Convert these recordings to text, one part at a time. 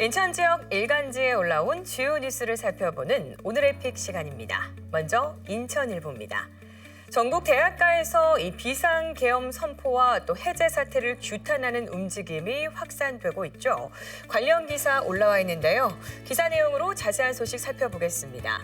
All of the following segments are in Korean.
인천 지역 일간지에 올라온 주요 뉴스를 살펴보는 오늘의 픽 시간입니다. 먼저 인천일보입니다. 전국 대학가에서 이 비상 계엄 선포와 또 해제 사태를 규탄하는 움직임이 확산되고 있죠. 관련 기사 올라와 있는데요. 기사 내용으로 자세한 소식 살펴보겠습니다.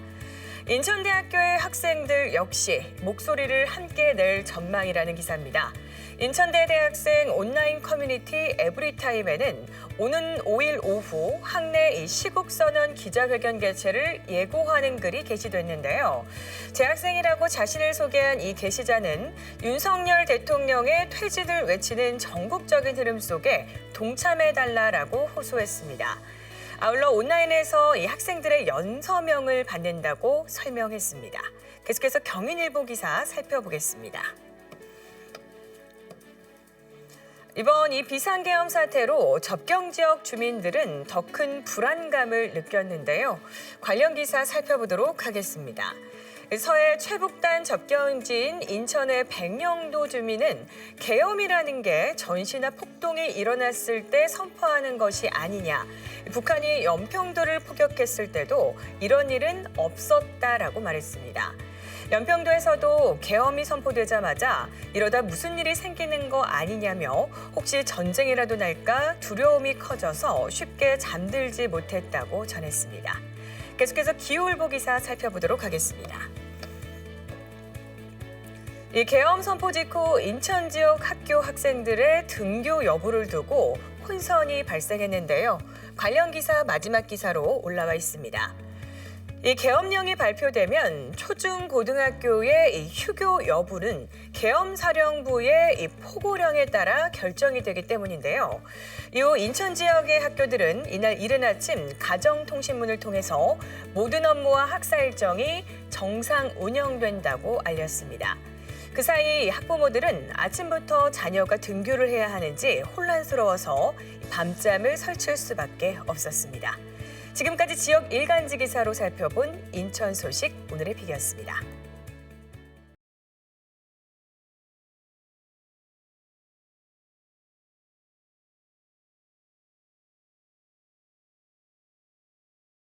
인천대학교의 학생들 역시 목소리를 함께 낼 전망이라는 기사입니다. 인천대 대학생 온라인 커뮤니티 에브리타임에는 오는 5일 오후 학내 이 시국선언 기자회견 개최를 예고하는 글이 게시됐는데요. 재학생이라고 자신을 소개한 이 게시자는 윤석열 대통령의 퇴진을 외치는 전국적인 흐름 속에 동참해달라라고 호소했습니다. 아울러 온라인에서 이 학생들의 연서명을 받는다고 설명했습니다. 계속해서 경인일보 기사 살펴보겠습니다. 이번 이 비상계엄 사태로 접경 지역 주민들은 더 큰 불안감을 느꼈는데요. 관련 기사 살펴보도록 하겠습니다. 서해 최북단 접경지인 인천의 백령도 주민은 계엄이라는 게 전시나 폭동이 일어났을 때 선포하는 것이 아니냐. 북한이 연평도를 포격했을 때도 이런 일은 없었다라고 말했습니다. 연평도에서도 계엄이 선포되자마자 이러다 무슨 일이 생기는 거 아니냐며 혹시 전쟁이라도 날까 두려움이 커져서 쉽게 잠들지 못했다고 전했습니다. 계속해서 기후일보 기사 살펴보도록 하겠습니다. 이 계엄 선포 직후 인천 지역 학교 학생들의 등교 여부를 두고 혼선이 발생했는데요. 관련 기사 마지막 기사로 올라와 있습니다. 이 계엄령이 발표되면 초중 고등학교의 이 휴교 여부는 계엄사령부의 이 포고령에 따라 결정이 되기 때문인데요. 이후 인천 지역의 학교들은 이날 이른 아침 가정통신문을 통해서 모든 업무와 학사 일정이 정상 운영된다고 알렸습니다. 그 사이 학부모들은 아침부터 자녀가 등교를 해야 하는지 혼란스러워서 밤잠을 설칠 수밖에 없었습니다. 지금까지 지역 일간지 기사로 살펴본 인천 소식 오늘의 픽이었습니다.